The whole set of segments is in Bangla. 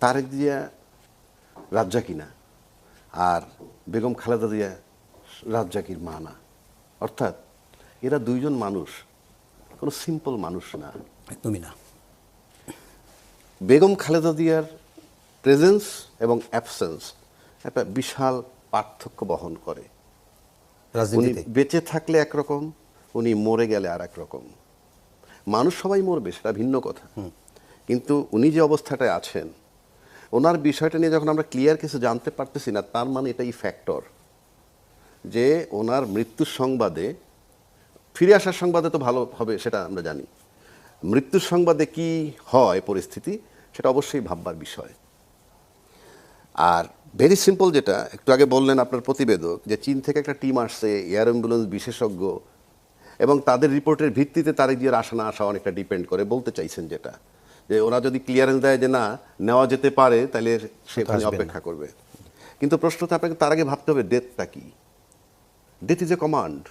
তারেক জিয়া রাজ্জাকি না আর বেগম খালেদা জিয়া রাজ্জাকির মা না? অর্থাৎ এরা দুইজন মানুষ কোনো সিম্পল মানুষ না। একদমই না। বেগম খালেদা জিয়ার প্রেজেন্স এবং অ্যাবসেন্স একটা বিশাল পার্থক্য বহন করে। উনি বেঁচে থাকলে একরকম উনি মরে গেলে আর একরকম মানুষ সবাই মরবে সেটা ভিন্ন কথা। কিন্তু উনি যে অবস্থাটায় আছেন ওনার বিষয়টা নিয়ে যখন আমরা ক্লিয়ার কিছু জানতে পারতেছি না, তার মানে এটাই ফ্যাক্টর যে ওনার মৃত্যুর সংবাদে, ফিরে আসার সংবাদে তো ভালো হবে সেটা আমরা জানি। মৃত্যুর সংবাদে কি হয় পরিস্থিতি, সেটা অবশ্যই ভাববার বিষয়। আর ভেরি সিম্পল যেটা, একটু আগে বললেন আপনার প্রতিবেদক যে চীন থেকে একটা টিম আসছে এয়ার অ্যাম্বুলেন্স বিশেষজ্ঞ, এবং তাদের রিপোর্টের ভিত্তিতে তার গিয়ে আসা না আসা অনেকটা ডিপেন্ড করে, বলতে চাইছেন যেটা। যে ওরা যদি ক্লিয়ারেন্স দেয় যে না নেওয়া যেতে পারে তাহলে সেখানে অপেক্ষা করবে। কিন্তু প্রশ্নটা আপনাকে তার আগে ভাবতে হবে ডেথটা কি? Death is a command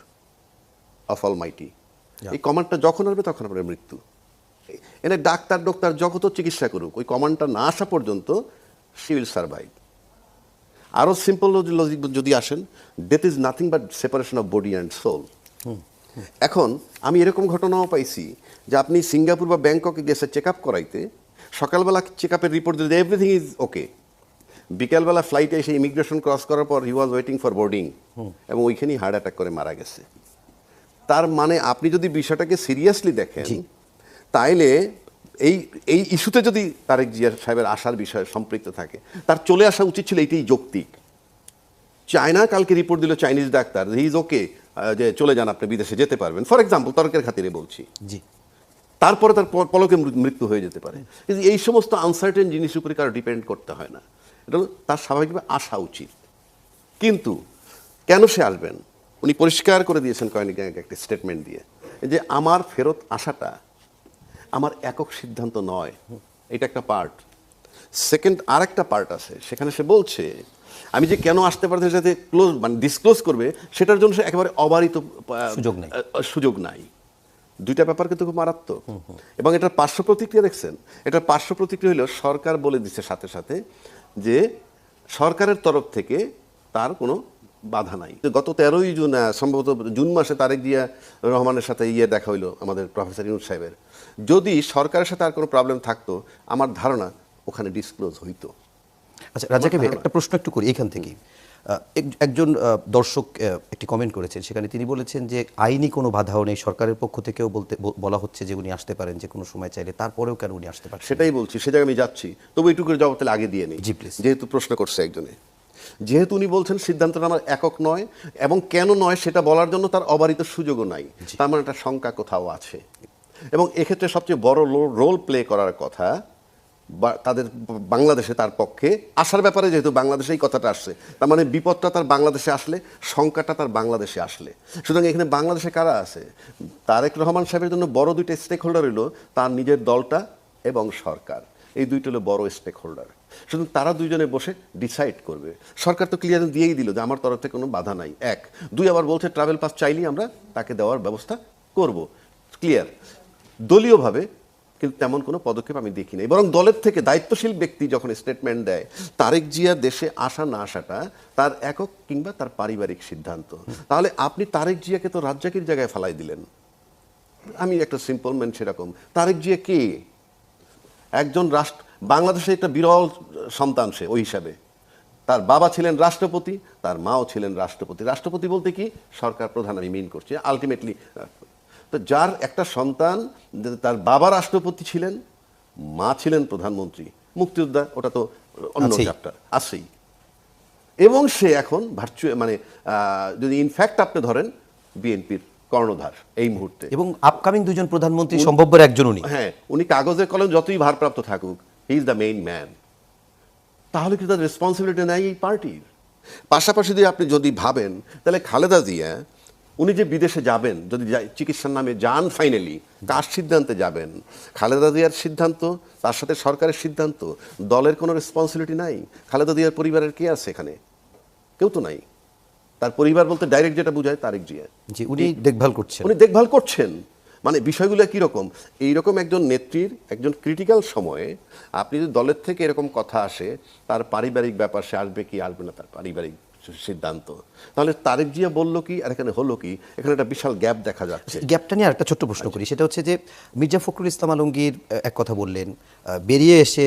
of almighty. এই কমান্ডটা যখন আসবে তখন আপনার মৃত্যু। এনে ডাক্তার ডক্টর যত চিকিৎসা করুক ওই কমান্ডটা না আসা পর্যন্ত শি উইল সার্ভাইভ আরও সিম্পল লজিক যদি আসেন death is nothing but separation of body and soul এখন আমি এরকম ঘটনাও পাইছি যে আপনি সিঙ্গাপুর বা ব্যাংককে গেছে চেক আপ করাইতে সকালবেলা চেক আপের রিপোর্ট দিতে এভরিথিং ইজ ওকে বিকালবেলা ফ্লাইটে এসে ইমিগ্রেশন ক্রস করার পর he was waiting for boarding এবং ওইখানেই হার্ট অ্যাটাক করে মারা গেছে। তার মানে আপনি যদি বিষয়টাকে সিরিয়াসলি দেখেন তাইলে এই এই ইস্যুতে যদি তারেক জিয়া সাহেবের আসার বিষয়ে সম্পৃক্ত থাকে তার চলে আসা উচিত ছিল এটাই যৌক্তিক। চায়না কালকে রিপোর্ট দিল Chinese doctor he is okay যে চলে যান আপনি বিদেশে যেতে পারবেন। ফর এক্সাম্পল তর্কের খাতিরে বলছি। জি। তারপরে তার পলকে মৃত্যু হয়ে যেতে পারে। কিন্তু এই সমস্ত আনসার্টেন জিনিস উপরে কারও ডিপেন্ড করতে হয় না। এটা হলো তার স্বাভাবিকভাবে আসা উচিত। কিন্তু কেন সে আসবেন? উনি পরিষ্কার করে দিয়েছেন কয়েক একটি স্টেটমেন্ট দিয়ে যে আমার ফেরত আসাটা আমার একক সিদ্ধান্ত নয়। এটা একটা পার্ট সেকেন্ড আর একটা পার্ট আছে। সেখানে সে বলছে আমি যে কেন আসতে পারছি যাতে ক্লোজ মানে ডিসক্লোজ করবে সেটার জন্য সে একেবারে অবারিত সুযোগ নেই। সুযোগ নাই। দুইটা ব্যাপার কিন্তু খুব মারাত্মক। এবং এটার পার্শ্ব প্রতিক্রিয়া দেখছেন? এটার পার্শ্ব প্রতিক্রিয়া হলো সরকার বলে দিচ্ছে সাথে সাথে যে সরকারের তরফ থেকে তার কোনো বাধা নাই। গত তেরোই জুন সম্ভবত জুন মাসে তারেক জিয়া রহমানের সাথে ইয়ে দেখা হইল আমাদের প্রফেসর ইউনুস সাহেবের। যদি সরকারের সাথে আর কোনো প্রবলেম থাকতো আমার ধারণা ওখানে ডিসক্লোজ হইতো। আচ্ছা রাজাকে একটা প্রশ্ন একটু করি এখান থেকে। এক- একজন দর্শক একটি কমেন্ট করেছেন। সেখানে তিনি বলেছেন যে আইনি কোনো বাধাও নেই। সরকারের পক্ষ থেকেও বলতে বলা হচ্ছে যে উনি আসতে পারেন যে কোনো সময় চাইলে। তারপরেও কেন উনি আসতে পারেন? সেটাই বলছি সে জায়গায় আমি যাচ্ছি। তবু একটু করে জবাব তাহলে আগে দিয়ে নিই। জি, please. যেহেতু প্রশ্ন করছে একজনে। যেহেতু উনি বলছেন সিদ্ধান্তটা আমার একক নয় এবং কেন নয় সেটা বলার জন্য তার অবারিত সুযোগও নাই। তার মানে একটা শঙ্কা কোথাও আছে। এবং এক্ষেত্রে সবচেয়ে বড় রোল প্লে করার কথা তাদের বাংলাদেশে তার পক্ষে আসার ব্যাপারে যেহেতু বাংলাদেশে এই কথাটা আসছে, তার মানে বিপদটা তার বাংলাদেশে আসলে, শঙ্কাটা তার বাংলাদেশে আসলে। সুতরাং এখানে বাংলাদেশে কারা আছে? তারেক রহমান সাহেবের জন্য বড় দুইটা স্টেক হোল্ডার হলো তার নিজের দলটা এবং সরকার। এই দুইটা হলো বড় স্টেক হোল্ডার সুতরাং তারা দুইজনে বসে ডিসাইড করবে। সরকার তো ক্লিয়ারেন্স দিয়েই দিল যে আমার তরফ থেকে কোনো বাধা নাই। এক। দুই, আবার বলছে ট্রাভেল পাস চাইলেই আমরা তাকে দেওয়ার ব্যবস্থা করব। ক্লিয়ার দলীয়ভাবে কিন্তু তেমন কোনো পদক্ষেপ আমি দেখি নাই বরং দলের থেকে দায়িত্বশীল ব্যক্তি যখন স্টেটমেন্ট দেয়, তারেক জিয়া দেশে আসা না আসাটা তার একক কিংবা তার পারিবারিক সিদ্ধান্ত। তাহলে আপনি তারেক জিয়াকে তো রাজ্জাকির জায়গায় ফালাই দিলেন। আমি একটা সিম্পল ম্যান সেরকম। তারেক জিয়া কে? একজন রাষ্ট্র, বাংলাদেশে একটা বিরল সন্তান সে, ওই হিসাবে। তার বাবা ছিলেন রাষ্ট্রপতি, তার মাও ছিলেন রাষ্ট্রপতি। রাষ্ট্রপতি বলতে কি? সরকার প্রধান আমি মিন করছি। আলটিমেটলি তো যার একটা সন্তান তার বাবা রাষ্ট্রপতি ছিলেন মা ছিলেন প্রধানমন্ত্রী মুক্তিযোদ্ধা ওটা তো অন্য চ্যাপ্টার আছেই। এবং সে এখন ভার্চুয়াল মানে যদি ইনফ্যাক্ট আপনি ধরেন বিএনপির কর্ণধার এই মুহূর্তে। এবং আপকামিং দুজন প্রধানমন্ত্রী সম্ভাব্যের একজন উনি। হ্যাঁ উনি কাগজে কলম যতই ভারপ্রাপ্ত থাকুক he is the main man তাহলে কি তার রেসপন্সিবিলিটি নেয় এই পার্টির পাশাপাশি যদি আপনি যদি ভাবেন তাহলে খালেদা জিয়া উনি যে বিদেশে যাবেন যদি চিকিৎসার নামে যান ফাইনালি কার সিদ্ধান্তে যাবেন? খালেদা জিয়ার সিদ্ধান্ত তার সাথে সরকারের সিদ্ধান্ত দলের কোনো রেসপন্সিবিলিটি নাই? খালেদা জিয়ার পরিবারের কে আছে এখানে? কেউ তো নাই। তার পরিবার বলতে ডাইরেক্ট যেটা বোঝায় তারেক জিয়া। যে উনি দেখভাল করছেন। উনি দেখভাল করছেন। মানে বিষয়গুলো কীরকম? এইরকম একজন নেত্রীর একজন ক্রিটিক্যাল সময়ে আপনি যদি দলের থেকে এরকম কথা আসে তার পারিবারিক ব্যাপার সে আসবে কি আসবে না তার পারিবারিক সিদ্ধান্ত। তাহলে তারেক জিয়া বলল কি, আর এখানে হলো কি, এখানে একটা বিশাল গ্যাপ দেখা যাচ্ছে। গ্যাপটা নিয়ে আরেকটা ছোট্ট প্রশ্ন করি, সেটা হচ্ছে যে মির্জা ফখরুল ইসলাম আলমগীর এক কথা বললেন বেরিয়ে এসে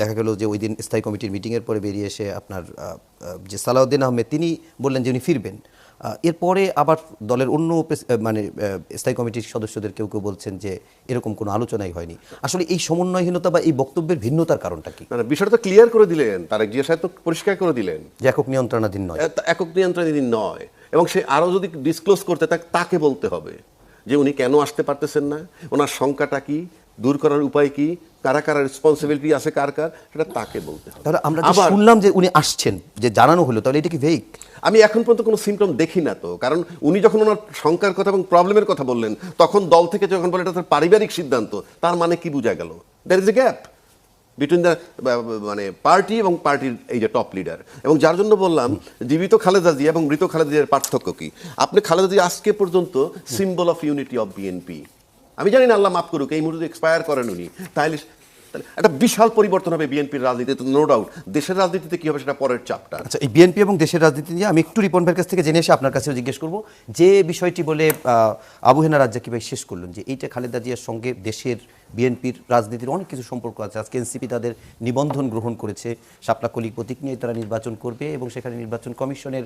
দেখা গেল যে ওই দিন স্থায়ী কমিটির মিটিংয়ের পরে বেরিয়ে এসে আপনার যে সালাউদ্দিন আহমেদ, তিনি বললেন যে উনি ফিরবেন। এরপরে আবার দলের অন্য মানে স্থায়ী কমিটির সদস্যদের কেউ কেউ বলছেন যে এরকম কোনো আলোচনাই হয়নি। আসলে এই সমন্বয়হীনতা বা এই বক্তব্যের ভিন্নতার কারণটা কি? না না বিষয়টা তো ক্লিয়ার করে দিলেন। তারেক জিয়া সাহেব তো পরিষ্কার করে দিলেন। যে একক নিয়ন্ত্রণাধীন নয়। একক নিয়ন্ত্রণাধীন নয়। এবং সে আরও যদি ডিসক্লোজ করতে তাকে তাকে বলতে হবে যে উনি কেন আসতে পারতেছেন না? ওনার শঙ্কাটা কি? দূর করার উপায় কি? কারা কারা রেসপন্সিবিলিটি আছে কার কার সেটা তাকে বলতে হবে। তাহলে আমরা শুনলাম যে উনি আসছেন যে জানানো হলো তাহলে এটা কি ভেক আমি এখন পর্যন্ত কোনো সিমটম দেখি না তো কারণ উনি যখন ওনার শঙ্কার কথা এবং প্রবলেমের কথা বললেন তখন দল থেকে যখন বলে এটা তার পারিবারিক সিদ্ধান্ত তার মানে কি বোঝা গেল? There is a gap between the মানে পার্টি এবং পার্টির এই যে টপ লিডার এবং যার জন্য বললাম জীবিত খালেদা জিয়া এবং মৃত খালেদা জিয়ার পার্থক্য কি? আপনি খালেদা জিয়া আজকে পর্যন্ত symbol of unity of BNP আমি জানি না আল্লাহ মাফ করুক, এই মুহূর্তে এক্সপায়ার করেন উনি। তাহলে একটা বিশাল পরিবর্তন হবে বিএনপির রাজনীতিতে নো ডাউট দেশের রাজনীতিতে কী হবে সেটা পরের চাপটা আচ্ছা এই বিএনপি এবং দেশের রাজনীতি নিয়ে আমি একটু রিপন ভাইয়ের কাছ থেকে জেনে এসে আপনার কাছেও জিজ্ঞেস করব। যে বিষয়টি বলে আবুহেনা আবু হেনা রাজ্জাকি ভাই শেষ করলেন, যে এইটা খালেদা জিয়ার সঙ্গে দেশের বিএনপির রাজনীতির অনেক কিছু সম্পর্ক আছে। আজকে এনসিপি তাদের নিবন্ধন গ্রহণ করেছে। শাপলা কলিক প্রতীক নিয়ে তারা নির্বাচন করবে এবং সেখানে নির্বাচন কমিশনের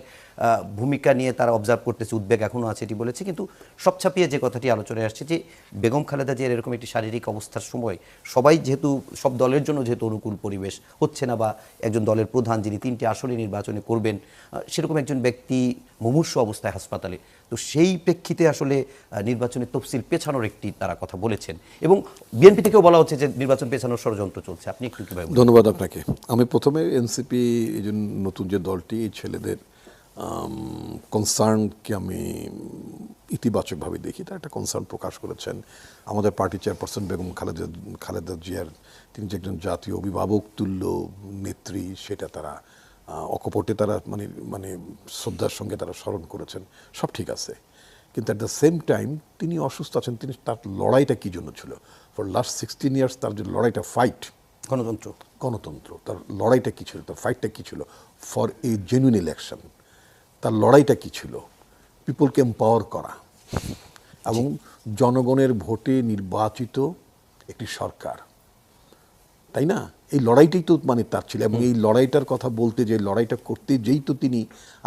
ভূমিকা নিয়ে তারা অবজার্ভ করতেছে। উদ্বেগ এখনও আছে এটি বলেছে। কিন্তু সব ছাপিয়ে যে কথাটি আলোচনায় আসছে যে বেগম খালেদা জিয়ার এরকম একটি শারীরিক অবস্থার সময় সবাই যেহেতু, সব দলের জন্য যেহেতু অনুকূল পরিবেশ, হচ্ছে না বা একজন দলের প্রধান যিনি তিনটি আসলে নির্বাচনে করবেন সেরকম একজন ব্যক্তি মুমূর্ষ অবস্থায় হাসপাতালে। তো সেই প্রেক্ষিতে আসলে নির্বাচনের তফসিল পেছানোর একটি তারা কথা বলেছেন। এবং বিএনপি থেকেও বলা হচ্ছে যে নির্বাচন পেছানোর ষড়যন্ত্র চলছে। আপনি একটু কীভাবে? ধন্যবাদ আপনাকে। আমি প্রথমে এনসিপি, এই যে নতুন যে দলটি, এই ছেলেদের কনসার্নকে আমি ইতিবাচকভাবে দেখি। তার একটা কনসার্ন প্রকাশ করেছেন আমাদের পার্টি চেয়ারপারসন বেগম খালেদা খালেদা জিয়ার। তিনি যে একজন জাতীয় অভিভাবক, তুল্য নেত্রী, সেটা তারা অকপটে তারা মানে মানে শ্রদ্ধার সঙ্গে তারা স্মরণ করেছেন সব ঠিক আছে। কিন্তু অ্যাট দ্য সেম টাইম তিনি অসুস্থ আছেন তিনি তার লড়াইটা কী জন্য ছিল? ফর লাস্ট সিক্সটিন ইয়ার্স তার যে লড়াইটা ফাইট গণতন্ত্র। গণতন্ত্র তার লড়াইটা কী ছিল তার ফাইটটা কী ছিল? ফর এ জেনুইন ইলেকশন তার লড়াইটা কী ছিল? পিপলকে এম্পাওয়ার করা। এবং জনগণের ভোটে নির্বাচিত একটি সরকার। তাই না? এই লড়াইটাই তো মানে তার ছিল এবং এই লড়াইটার কথা বলতে যে লড়াইটা করতে যেই তো তিনি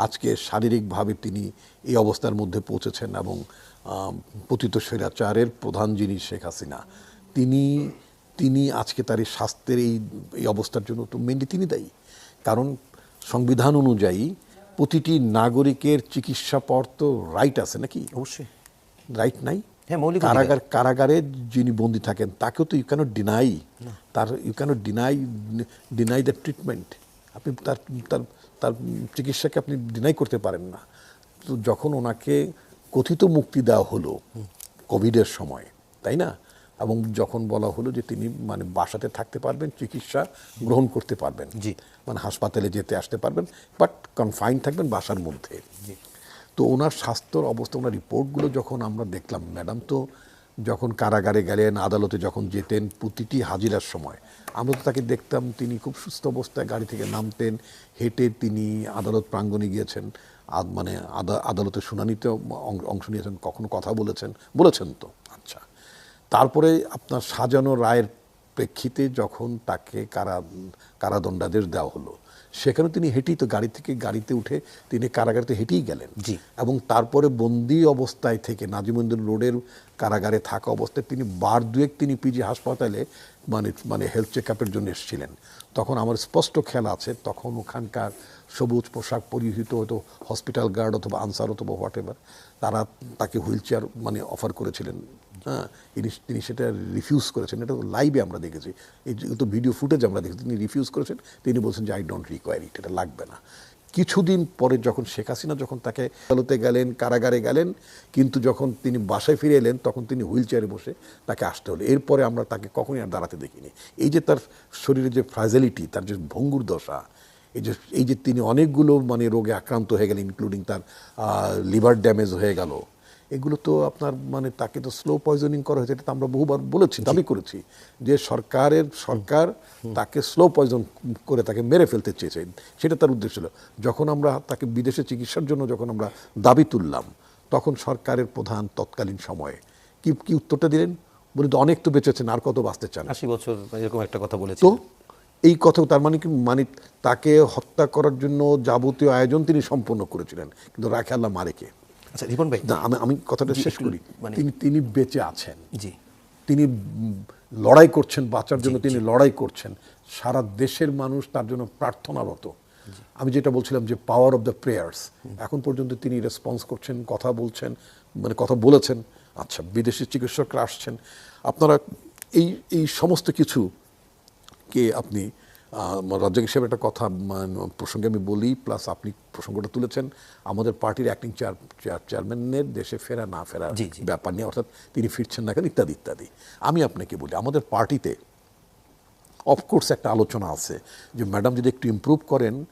আজকে শারীরিকভাবে তিনি এই অবস্থার মধ্যে পৌঁছেছেন এবং পতিত স্বৈরাচারের প্রধান যিনি শেখ হাসিনা তিনি তিনি আজকে তার এই স্বাস্থ্যের এই এই অবস্থার জন্য তো মেনলি তিনি দায়ী। কারণ সংবিধান অনুযায়ী প্রতিটি নাগরিকের চিকিৎসা পাওয়ার তো রাইট আছে নাকি? অবশ্যই। রাইট নাই? হ্যাঁ, মৌলিক কারাগার কারাগারে যিনি বন্দী থাকেন তাকেও তো ইউ ক্যানট ডিনাই তার you can't deny deny the treatment আপনি তার তার তার চিকিৎসাকে আপনি ডিনাই করতে পারেন না। তো যখন ওনাকে কথিত মুক্তি দেওয়া হলো কোভিডের সময় তাই না? এবং যখন বলা হলো যে তিনি মানে বাসাতে থাকতে পারবেন চিকিৎসা গ্রহণ করতে পারবেন। জি। মানে হাসপাতালে যেতে আসতে পারবেন বাট কনফাইন থাকবেন বাসার মধ্যে। তো ওনার স্বাস্থ্যর অবস্থা, ওনার রিপোর্টগুলো যখন আমরা দেখলাম, ম্যাডাম তো যখন কারাগারে গেলেন, আদালতে যখন যেতেন প্রতিটি হাজিরার সময়, আমরা তো তাকে দেখতাম, তিনি খুব সুস্থ অবস্থায় গাড়ি থেকে নামতেন, হেঁটে তিনি আদালত প্রাঙ্গণে গিয়েছেন মানে আদা- আদালতের শুনানিতে অংশ নিয়েছেন, কখনো কথা বলেছেন বলেছেন তো। আচ্ছা তারপরে আপনার সাজানো রায়ের প্রেক্ষিতে যখন তাকে কারা, কারাদণ্ডাদেশ দেওয়া হলো সেখানে তিনি হেঁটেই তো গাড়ি থেকে গাড়িতে উঠে তিনি কারাগারিতে হেঁটেই গেলেন। জি। এবং তারপরে বন্দি অবস্থায় থেকে নাজিমুদ্দিন রোডের কারাগারে থাকা অবস্থায় তিনি বার দুয়েক তিনি পিজি হাসপাতালে মানে মানে হেলথ চেক আপের জন্য এসেছিলেন। তখন আমার স্পষ্ট খেয়াল আছে তখন ওখানকার সবুজ পোশাক পরিহিত হয়তো হসপিটাল গার্ড অথবা আনসার অথবা হোয়াট এভার তারা তাকে হুইল চেয়ার মানে অফার করেছিলেন। হ্যাঁ তিনি সেটা রিফিউজ করেছেন। এটা তো লাইভে আমরা দেখেছি। এই যে, তো ভিডিও ফুটেজ আমরা দেখেছি। তিনি রিফিউজ করেছেন। তিনি বলছেন যে আই ডোন্ট রিকোয়ার ইট এটা লাগবে না। কিছুদিন পরে যখন শেখ হাসিনা যখন তাকে আদালতে গেলেন, কারাগারে গেলেন, কিন্তু যখন তিনি বাসায় ফিরে এলেন, তখন তিনি হুইল চেয়ারে বসে তাকে আসতে হলো। এরপরে আমরা তাকে কখনই আর দাঁড়াতে দেখিনি। এই যে, তার শরীরে যে ফ্রাইজালিটি তার যে ভঙ্গুর দশা, এই যে এই যে তিনি অনেকগুলো মানে রোগে আক্রান্ত হয়ে গেলেন ইনক্লুডিং তার লিভার ড্যামেজ হয়ে গেল এগুলো তো আপনার মানে তাকে তো স্লো পয়জনিং করা হয়েছে এটা তো আমরা বহুবার বলেছি দাবি করেছি যে সরকারের সরকার তাকে স্লো পয়জন করে তাকে মেরে ফেলতে চেয়েছে সেটা তার উদ্দেশ্য ছিল। যখন আমরা তাকে বিদেশে চিকিৎসার জন্য যখন আমরা দাবি তুললাম তখন সরকারের প্রধান তৎকালীন সময়ে কি কি উত্তরটা দিলেন? বলি তো অনেক তো বেঁচেছেন আর কত বাঁচতে চান? আশি বছর এরকম একটা কথা বলেছে। তো এই কথা তার মানে কি মানে তাকে হত্যা করার জন্য যাবতীয় আয়োজন তিনি সম্পন্ন করেছিলেন কিন্তু রাখে আল্লাহ মারেকে। আচ্ছা রিপন ভাই। না আমি আমি কথাটা শেষ করি। মানে- তিনি তিনি বেঁচে আছেন। জি। তিনি লড়াই করছেন বাঁচার জন্য তিনি লড়াই করছেন। সারা দেশের মানুষ তার জন্য প্রার্থনারত। আমি যেটা বলছিলাম যে পাওয়ার অফ দ্য প্রেয়ার্স এখন পর্যন্ত তিনি রেসপন্স করছেন কথা বলছেন মানে কথা বলেছেন। আচ্ছা বিদেশি চিকিৎসকরা আসছেন। আপনারা এই এই সমস্ত কিছু কে আপনি রাজ্য হিসেবে একটা কথা প্রসঙ্গে আমি বলি প্লাস আপনি প্রসঙ্গটা তুলেছেন আমাদের পার্টির অ্যাক্টিং চেয়ার চেয়ারম্যানের দেশে ফেরা না ফেরা। ব্যাপার নিয়ে অর্থাৎ তিনি ফিরছেন না কেন ইত্যাদি ইত্যাদি আমি আপনাকে বলি আমাদের পার্টিতে অফকোর্স একটা আলোচনা আছে যে ম্যাডাম যদি একটু ইম্প্রুভ করেন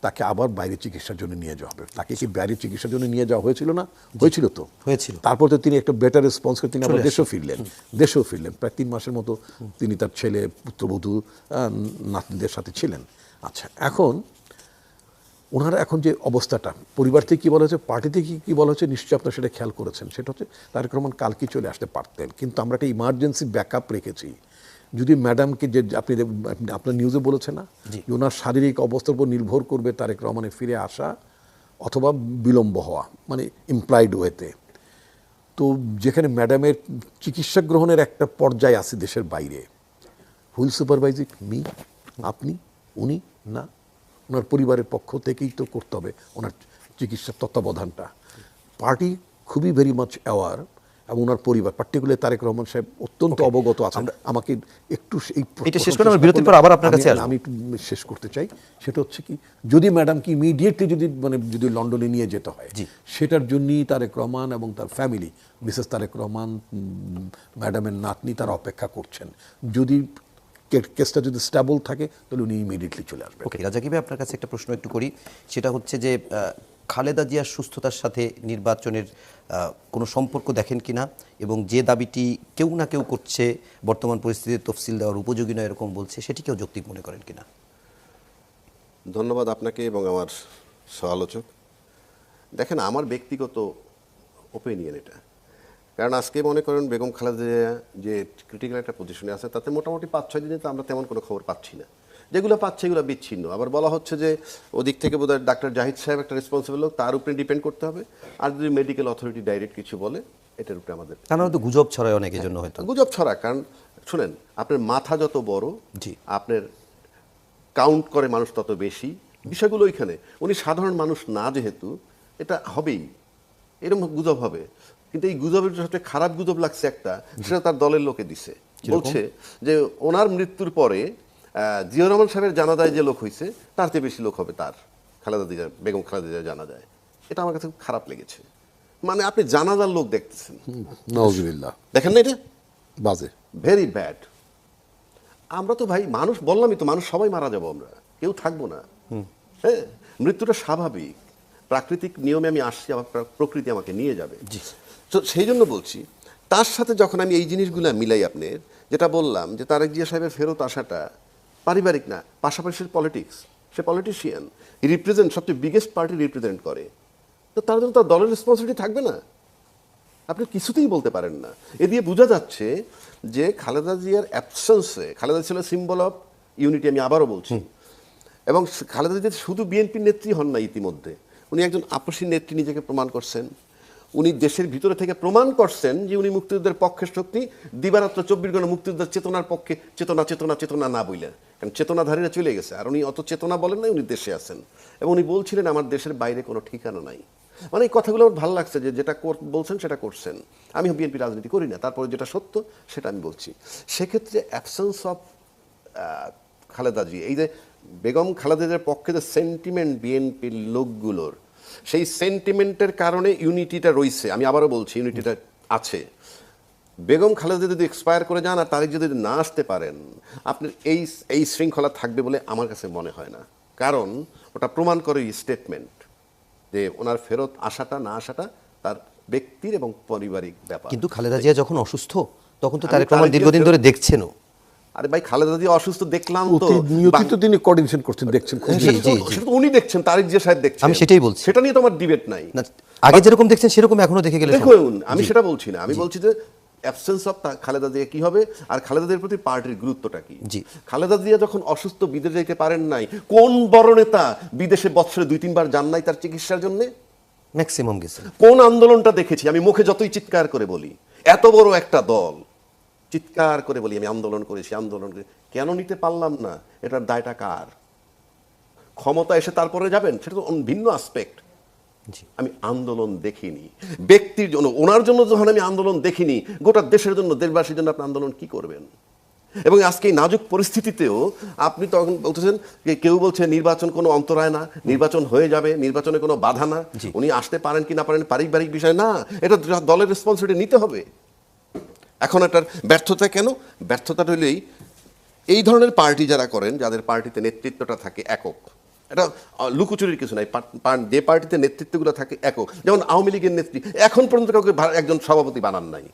তাকে আবার বাইরে চিকিৎসার জন্য নিয়ে যাওয়া হবে। তাকে কি বাইরে চিকিৎসার জন্য নিয়ে যাওয়া হয়েছিল না? হয়েছিল তো। হয়েছিল। তারপর তো তিনি একটা বেটার রেসপন্স করে তিনি আবার দেশেও ফিরলেন। দেশেও ফিরলেন। প্রায় তিন মাসের মতো তিনি তার ছেলে পুত্রবধূ নাতনিদের সাথে ছিলেন। আচ্ছা এখন ওনারা এখন যে অবস্থাটা পরিবার থেকে কী বলা হচ্ছে পার্টি থেকে কী বলা হচ্ছে নিশ্চয়ই আপনার সেটা খেয়াল করেছেন। সেটা হচ্ছে তারেক রহমান কালকে চলে আসতে পারতেন। কিন্তু আমরা একটা ইমার্জেন্সি ব্যাকআপ রেখেছি। যদি ম্যাডামকে যে আপনি আপনার নিউজে বলেছেন না যে ওনার শারীরিক অবস্থার উপর নির্ভর করবে তারেক রহমানের ফিরে আসা অথবা বিলম্ব হওয়া মানে ইমপ্লয়েড ওয়েতে তো যেখানে ম্যাডামের চিকিৎসা গ্রহণের একটা পর্যায় আছে দেশের বাইরে হুইল সুপারভাইজিং মি আপনি উনি না ওনার পরিবারের পক্ষ থেকেই তো করতে হবে ওনার চিকিৎসার তত্ত্বাবধানটা। পার্টি খুবই ভেরি মাচ অ্যাওয়ার এবং ওনার পরিবার পার্টিকুলার তারেক রহমান সাহেব অত্যন্ত অবগত আছেন। আমাকে একটু এই এটা শেষ করে বিরতির পর আবার আপনার কাছে। আমি একটু শেষ করতে চাই। সেটা হচ্ছে কি যদি ম্যাডাম কি ইমিডিয়েটলি যদি মানে যদি লন্ডনে নিয়ে যেতে হয় জি। সেটার জন্যই তারেক রহমান এবং তার ফ্যামিলি মিসেস তারেক রহমান ম্যাডামের নাতনি তারা অপেক্ষা করছেন। যদি কেসটা যদি স্টেবল থাকে তাহলে উনি ইমিডিয়েটলি চলে আসবেন। ওকে রাজাকি ভাই আপনার কাছে একটা প্রশ্ন একটু করি। সেটা হচ্ছে যে খালেদা জিয়ার সুস্থতার সাথে নির্বাচনের কোনো সম্পর্ক দেখেন কিনা এবং যে দাবিটি কেউ না কেউ করছে, বর্তমান পরিস্থিতিতে তফসিল দেওয়ার উপযোগী নয় এরকম বলছে সেটিকেও যৌক্তিক মনে করেন কি না ধন্যবাদ আপনাকে এবং আমার সহালোচক দেখেন, আমার ব্যক্তিগত ওপিনিয়ন এটা। কারণ আজকে মনে করেন বেগম খালেদা জিয়া যে ক্রিটিক্যাল একটা পজিশনে আছে, তাতে মোটামুটি পাঁচ ছয় দিনে তো আমরা তেমন কোনো খবর পাচ্ছি না। যেগুলো পাচ্ছে এগুলো বিচ্ছিন্ন। আবার বলা হচ্ছে যে ওদিক থেকে বোধহয় ডাক্তার জাহিদ সাহেব একটা রেসপন্সিবল লোক তার উপরে ডিপেন্ড করতে হবে। আর যদি মেডিকেল অথরিটি ডাইরেক্ট কিছু বলে এটার উপরে আমাদের মানে গুজব ছড়ায় অনেকের জন্য হয়তো। গুজব ছড়া কারণ শুনেন আপনার মাথা যত বড় জি। আপনার কাউন্ট করে মানুষ তত বেশি। বিষয়গুলো ওইখানে। উনি সাধারণ মানুষ না যেহেতু এটা হবেই। এরকম গুজব হবে। কিন্তু এই গুজবের সাথে খারাপ গুজব লাগছে একটা সেটা তার দলের লোকে দিছে। বলছে যে ওনার মৃত্যুর পরে আহ, জিয়াউর রহমান সাহেবের জানাজায় যে লোক হয়েছে তার চেয়ে বেশি লোক হবে তার খালেদা জিয়া বেগম খালেদা জানা যায় এটা আমার কাছে খুব খারাপ লেগেছে। মানে আপনি জানাজার লোক দেখতেছেন। নওয়াজবিল্লাহ দেখেন না এটা? বাজে। ভেরি ব্যাড আমরা তো ভাই মানুষ বললামই তো মানুষ সবাই মারা যাব আমরা। কেউ থাকব না। হ্যাঁ মৃত্যুটা স্বাভাবিক। প্রাকৃতিক নিয়মে আমি আসছি প্রা- প্রকৃতি আমাকে নিয়ে যাবে। তো সেই জন্য বলছি তার সাথে যখন আমি এই জিনিসগুলো মিলাই আপনার যেটা বললাম যে তারেক জিয়া সাহেবের ফেরত আসাটা পারিবারিক না পাশাপাশি পলিটিক্স সে পলিটিশিয়ান রিপ্রেজেন্ট সবচেয়ে বিগেস্ট পার্টি রিপ্রেজেন্ট করে। তো তার জন্য তার দলের রেসপন্সিবিলিটি থাকবে না। আপনি কিছুতেই বলতে পারেন না। এ দিয়ে বোঝা যাচ্ছে যে খালেদা জিয়ার অ্যাবসেন্সে খালেদা ছিল সিম্বল অফ ইউনিটি আমি আবারও বলছি। এবং খালেদা জিয়া শুধু বিএনপির নেত্রী হন না ইতিমধ্যে উনি একজন আপসী নেত্রী নিজেকে প্রমাণ করছেন। উনি দেশের ভিতরে থেকে প্রমাণ করছেন যে উনি মুক্তিযুদ্ধের পক্ষের শক্তি দিবারাত্র চব্বিশ ঘণ্টা মুক্তিযুদ্ধের চেতনার পক্ষে চেতনা চেতনা চেতনা না বইলেন কারণ চেতনাধারীরা চলে গেছে। আর উনি অত চেতনা বলেন নাই উনি দেশে আছেন। এবং উনি বলছিলেন, আমার দেশের বাইরে কোনো ঠিকানা নাই। মানে এই কথাগুলো আমার ভালো লাগছে যে যেটা বলছেন, সেটা করছেন। আমি বিএনপি রাজনীতি করি না, তারপরে যেটা সত্য, সেটা আমি বলছি। সেক্ষেত্রে অ্যাবসেন্স অফ খালেদা জি, এই যে বেগম খালেদাদের পক্ষে যে সেন্টিমেন্ট বিএনপির লোকগুলোর, সেই সেন্টিমেন্টের কারণে ইউনিটিটা রইছে আমি আবারও বলছি ইউনিটিটা আছে। বেগম খালেদা যদি এক্সপায়ার করে যান আর তারিখ যদি না আসতে পারেন আপনার এই এই শৃঙ্খলা থাকবে বলে আমার কাছে মনে হয় না। কারণ ওটা প্রমাণ করে স্টেটমেন্ট যে ওনার ফেরত আসাটা না আসাটা তার ব্যক্তির এবং পারিবারিক ব্যাপার। কিন্তু খালেদা জিয়া যখন অসুস্থ তখন তো তারেক রহমান দীর্ঘদিন ধরে দেখছেনও। আরে ভাই খালেদা জিয়া অসুস্থ দেখলাম তো। অতি নিয়তি তো তিনি কোঅর্ডিনেশন করছেন দেখছেন জি, সেটা জি, তো- সেটা তো উনি দেখছেন তারেক জিয়া সাহেব দেখছেন। আমি সেটাই বলছি। সেটা নিয়ে তোমার ডিবেট নাই। আগে যেরকম দেখছেন সেরকম এখনও দেখে গেলে দেখুন আমি সেটা বলছি না। আমি বলছি যে অ্যাবসেন্স অফ খালেদা জিয়া কি হবে? আর খালেদা জিয়ার প্রতি পার্টির গুরুত্বটা কি? জি। খালেদা জিয়া যখন অসুস্থ বিদেশে যেতে পারেন নাই কোন বড় নেতা বিদেশে বছরে দুই তিনবার যান নাই তার চিকিৎসার জন্য? ম্যাক্সিমাম গেছে। কোন আন্দোলনটা দেখেছি? আমি মুখে যতই চিৎকার করে বলি এত বড় একটা দল চিৎকার করে বলি আমি আন্দোলন করেছি আন্দোলন করে কেন নিতে পারলাম না? এটার দায়টা কার? ক্ষমতা এসে তারপরে যাবেন? সেটা তো ভিন্ন আসপেক্ট আমি আন্দোলন দেখিনি। ব্যক্তির জন্য ওনার জন্য যখন আমি আন্দোলন দেখিনি গোটা দেশের জন্য দেশবাসীর জন্য আপনি আন্দোলন কি করবেন? এবং আজকে এই নাজুক পরিস্থিতিতেও আপনি তখন বলতেছেন যে কেউ বলছে নির্বাচন কোনো অন্তরায় না নির্বাচন হয়ে যাবে নির্বাচনে কোনো বাধা না। উনি আসতে পারেন কি না পারেন পারিবারিক বিষয় না এটা দলের রেসপন্সিবিলিটি নিতে হবে। এখন এটার ব্যর্থতা কেন? ব্যর্থতা হইলেই এই ধরনের পার্টি যারা করেন যাদের পার্টিতে নেতৃত্বটা থাকে একক এটা লুকোচুরির কিছু নাই। যে পার্টিতে নেতৃত্বগুলো থাকে একক। যেমন আওয়ামী লীগের নেত্রী এখন পর্যন্ত কাউকে একজন সভাপতি বানান নাই।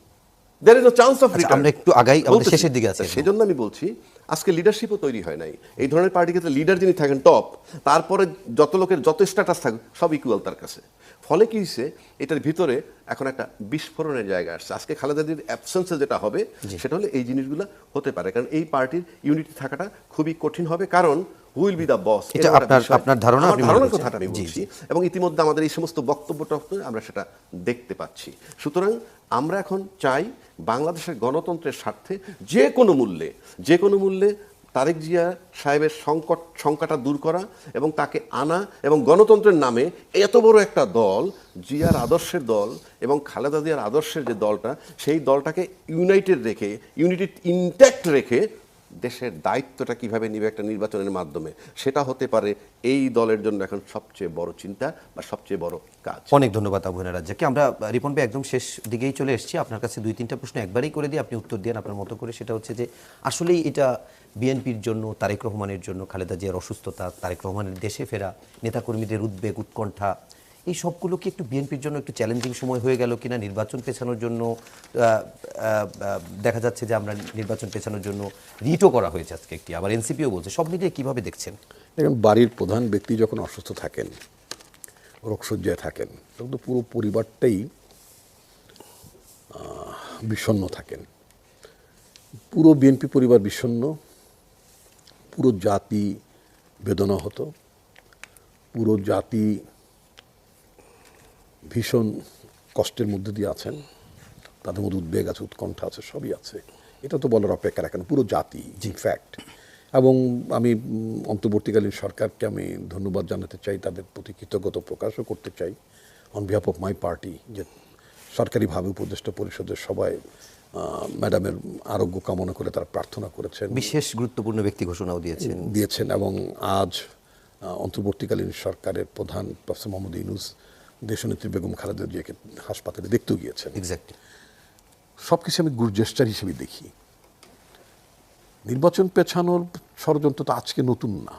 দের ইজ চান্স অফ আমরা একটু আগাই, আমাদের শেষের দিকে আছি। সেজন্য আমি বলছি আজকে লিডারশিপও তৈরি হয় নাই। এই ধরনের পার্টি ক্ষেত্রে লিডার যিনি থাকেন টপ তারপরে যত লোকের যত স্ট্যাটাস থাকুক সব ইকুয়াল তার কাছে। ফলে কি হয়েছে এটার ভিতরে এখন একটা বিস্ফোরণের জায়গা আসছে। আজকে খালেদাদির অ্যাবসেন্সে যেটা হবে সেটা হলে এই জিনিসগুলো হতে পারে। কারণ এই পার্টির ইউনিটি থাকাটা খুবই কঠিন হবে। কারণ হুইল বি দ্য বস এটা আপনার- আপনার ধারণা, মনে ধারণার? কথাটা আমি বলছি। এবং ইতিমধ্যে আমাদের এই সমস্ত বক্তব্য টক্তব্য আমরা সেটা দেখতে পাচ্ছি। সুতরাং আমরা এখন চাই বাংলাদেশের গণতন্ত্রের স্বার্থে যে কোনো মূল্যে যে কোনো মূল্যে তারেক জিয়া সাহেবের সংকট সংখ্যাটা দূর করা এবং তাকে আনা এবং গণতন্ত্রের নামে এত বড় একটা দল জিয়ার আদর্শের দল এবং খালেদা জিয়ার আদর্শের যে দলটা সেই দলটাকে ইউনাইটেড রেখে ইউনিটেড ইনট্যাক্ট রেখে দেশের দায়িত্বটা কীভাবে নিবে একটা নির্বাচনের মাধ্যমে, সেটা হতে পারে এই দলের জন্য এখন সবচেয়ে বড় চিন্তা বা সবচেয়ে বড় কাজ। অনেক ধন্যবাদ আবুনা রাজ্জাকে আমরা রিপন ভাই, একদম শেষ দিকেই চলে এসেছি। আপনার কাছে দুই, তিনটা প্রশ্ন একবারেই করে দিয়ে আপনি উত্তর দেন আপনার মতো করে। সেটা হচ্ছে যে, আসলেই এটা বিএনপির জন্য, তারেক রহমানের জন্য, খালেদা জিয়ার অসুস্থতা, তারেক রহমানের দেশে ফেরা, নেতাকর্মীদের উদ্বেগ, উৎকণ্ঠা এই সবগুলো কি একটু বিএনপির জন্য একটু চ্যালেঞ্জিং সময় হয়ে গেল কিনা নির্বাচন পেছানোর জন্য? দেখা যাচ্ছে যে আমরা নির্বাচন পেছানোর জন্য রিটও করা হয়েছে আজকে একটি। আবার এনসিপিও বলছে সব মিলিয়ে কীভাবে দেখছেন? দেখেন বাড়ির প্রধান ব্যক্তি যখন অসুস্থ থাকেন রোগসজ্জায় থাকেন তখন তো পুরো পরিবারটাই আহ, বিষণ্ণ থাকেন। পুরো বিএনপি পরিবার বিষণ্ণ পুরো জাতি বেদনা হতো পুরো জাতি ভীষণ কষ্টের মধ্যে দিয়ে আছেন। তাদের মধ্যে উদ্বেগ আছে উৎকণ্ঠা আছে সবই আছে। এটা তো বলার অপেক্ষা রাখেন পুরো জাতি জি ফ্যাক্ট এবং আমি অন্তর্বর্তীকালীন সরকারকে আমি ধন্যবাদ জানাতে চাই তাদের প্রতি কৃতজ্ঞতা প্রকাশও করতে চাই। On behalf of my party যে সরকারিভাবে উপদেষ্টা পরিষদের সবাই ম্যাডামের আরোগ্য কামনা করে তারা প্রার্থনা করেছেন। বিশেষ গুরুত্বপূর্ণ ব্যক্তি ঘোষণাও দিয়েছেন। দিয়েছেন এবং আজ অন্তর্বর্তীকালীন সরকারের প্রধান প্রফেসর মোহাম্মদ ইউনুস দেশনেত্রী বেগম খালেদা জিয়াকে হাসপাতালে দেখতেও গিয়েছেন। এক্স্যাক্টলি সব কিছু আমি গুড জেস্টার হিসেবে দেখি। নির্বাচন পেছানোর ষড়যন্ত্র তো আজকে নতুন না।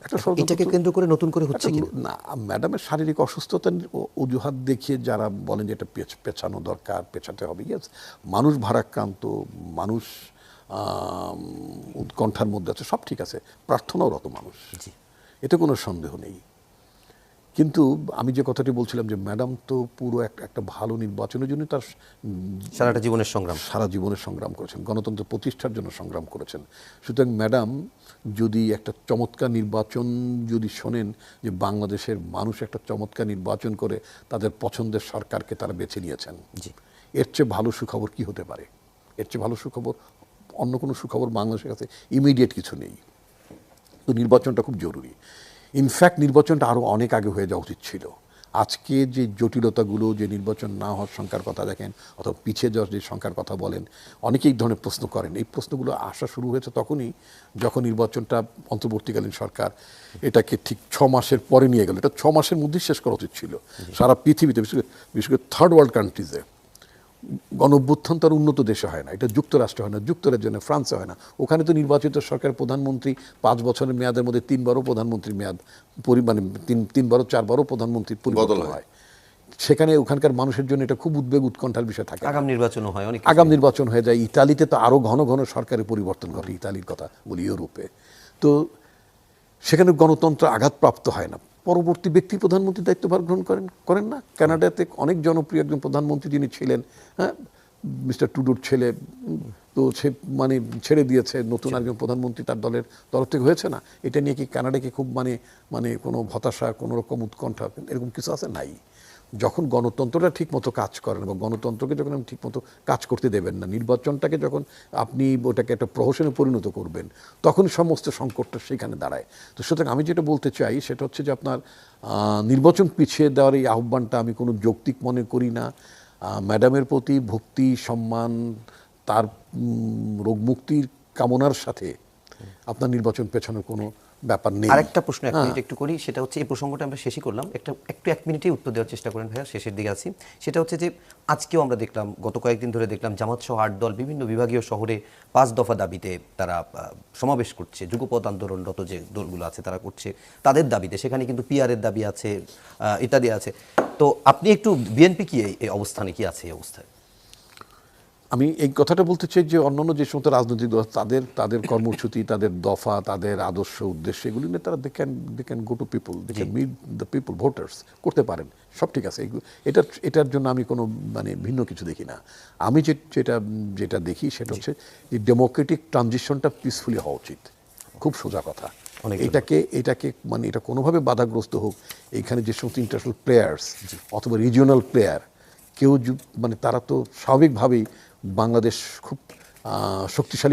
একটা এটাকে কেন্দ্র করে নতুন করে হচ্ছে না ম্যাডামের শারীরিক অসুস্থতা অজুহাত দেখিয়ে যারা বলেন যে এটা পেছ- পেছানো দরকার পেছাতে হবে ইয়েস মানুষ ভারাক্রান্ত মানুষ উৎকণ্ঠার মধ্যে আছে সব ঠিক আছে। প্রার্থনাও রত মানুষ। এতে কোনো সন্দেহ নেই। কিন্তু আমি যে কথাটি বলছিলাম যে ম্যাডাম তো পুরো একটা একটা ভালো নির্বাচনের জন্য তার সারাটা জীবনের সংগ্রাম। সারা জীবনের সংগ্রাম করেছেন গণতন্ত্র প্রতিষ্ঠার জন্য সংগ্রাম করেছেন। সুতরাং ম্যাডাম যদি একটা চমৎকার নির্বাচন যদি শোনেন যে বাংলাদেশের মানুষ একটা চমৎকার নির্বাচন করে তাদের পছন্দের সরকারকে তারা বেছে নিয়েছেন। জি। এর চেয়ে ভালো সুখবর কি হতে পারে? এর চেয়ে ভালো সুখবর অন্য কোনো সুখবর বাংলাদেশের কাছে ইমিডিয়েট কিছু নেই। তো নির্বাচনটা খুব জরুরি। ইনফ্যাক্ট নির্বাচনটা আরও অনেক আগে হয়ে যাওয়া উচিত ছিল। আজকে যে জটিলতাগুলো যে নির্বাচন না হওয়ার সংখ্যার কথা দেখেন অথবা পিছিয়ে যাওয়ার যে সংখ্যার কথা বলেন অনেকেই এই ধরনের প্রশ্ন করেন। এই প্রশ্নগুলো আসা শুরু হয়েছে তখনই যখন নির্বাচনটা অন্তর্বর্তীকালীন সরকার এটাকে ঠিক ছ মাসের পরে নিয়ে গেল। এটা ছ মাসের মধ্যেই শেষ করা উচিত ছিল। সারা পৃথিবীতে বিশেষ করে বিশেষ করে থার্ড ওয়ার্ল্ড কান্ট্রিজে গণ অভ্যুত্থান তো আর উন্নত দেশে হয় না এটা যুক্তরাষ্ট্র হয় না যুক্তরাজ্যে হয় না ফ্রান্সে হয় না। ওখানে তো নির্বাচিত সরকার প্রধানমন্ত্রী পাঁচ বছরের মেয়াদের মধ্যে তিনবারও প্রধানমন্ত্রীর মেয়াদ মানে তিন তিনবারও চারবারও প্রধানমন্ত্রীর পরিবর্তন বদল হয়। হয়। সেখানে ওখানকার মানুষের জন্য এটা খুব উদ্বেগ উৎকণ্ঠার বিষয় থাকে। আগাম নির্বাচন হয় অনেক আগাম নির্বাচন হয়ে যায়। ইতালিতে তো আরও ঘন ঘন সরকারের পরিবর্তন ঘটে ইতালির কথা বলি ইউরোপে। তো সেখানে গণতন্ত্র আঘাতপ্রাপ্ত হয় না। পরবর্তী ব্যক্তি প্রধানমন্ত্রী দায়িত্বভার গ্রহণ করেন করেন না। কানাডাতে অনেক জনপ্রিয় একজন প্রধানমন্ত্রী যিনি ছিলেন হ্যাঁ? মিস্টার টুডুর ছেলে তো সে মানে ছেড়ে দিয়েছে নতুন একজন প্রধানমন্ত্রী তার দলের তরফ থেকে হয়েছে না। এটা নিয়ে কি কানাডাকে খুব মানে মানে কোনো হতাশা কোনো রকম উৎকণ্ঠা এরকম কিছু আছে? নাই। যখন গণতন্ত্রটা ঠিকমতো কাজ করেন এবং গণতন্ত্রকে যখন আপনি ঠিকমতো কাজ করতে দেবেন না, নির্বাচনটাকে যখন আপনি ওটাকে একটা প্রহসনে পরিণত করবেন, তখন সমস্ত সংকটটা সেখানে দাঁড়ায়। তো সুতরাং আমি যেটা বলতে চাই সেটা হচ্ছে যে আপনার নির্বাচন পিছিয়ে দেওয়ার এই আহ্বানটা আমি কোনো যৌক্তিক মনে করি না। ম্যাডামের প্রতি ভক্তি, সম্মান, তার রোগমুক্তির কামনার সাথে আপনার নির্বাচন পেছানোর কোনো ব্যাপার নেই। আরেকটা প্রশ্ন এক হ্যাঁ। মিনিট একটু করি সেটা হচ্ছে এই প্রসঙ্গটা আমরা শেষই করলাম। একটা একটু এক মিনিটেই উত্তর দেওয়ার চেষ্টা করেন ভাইয়া শেষের দিকে আছি। সেটা হচ্ছে যে আজকেও আমরা দেখলাম গত কয়েকদিন ধরে দেখলাম জামাত সহ আট দল বিভিন্ন বিভাগীয় শহরে পাঁচ দফা দাবিতে তারা সমাবেশ করছে। যুগপথ আন্দোলনরত যে দলগুলো আছে তারা করছে তাদের দাবিতে। সেখানে কিন্তু পিআরের দাবি আছে আহ, ইত্যাদি আছে। তো আপনি একটু বিএনপি কি এই অবস্থানে কি আছে এই অবস্থায়? আমি এই কথাটা বলতে চাই যে অন্যান্য যে সমস্ত রাজনৈতিক দল তাদের তাদের কর্মসূচি তাদের দফা তাদের আদর্শ উদ্দেশ্য এগুলি নিয়ে তারা they can they can go to people they can meet the people voters করতে পারেন। সব ঠিক আছে। এটা এটার জন্য আমি কোনো মানে ভিন্ন কিছু দেখি না। আমি যে যেটা যেটা দেখি সেটা হচ্ছে এই ডেমোক্রেটিক ট্রানজিশনটা পিসফুলি হওয়া উচিত। খুব সোজা কথা। এটাকে এটাকে মানে এটা কোনোভাবে বাধাগ্রস্ত হোক এইখানে যে সমস্ত ইন্টারন্যাশনাল প্লেয়ার্স অথবা রিজিওনাল প্লেয়ার কেউ মানে তারা তো স্বাভাবিকভাবেই বাংলাদেশ খুব শক্তিশালী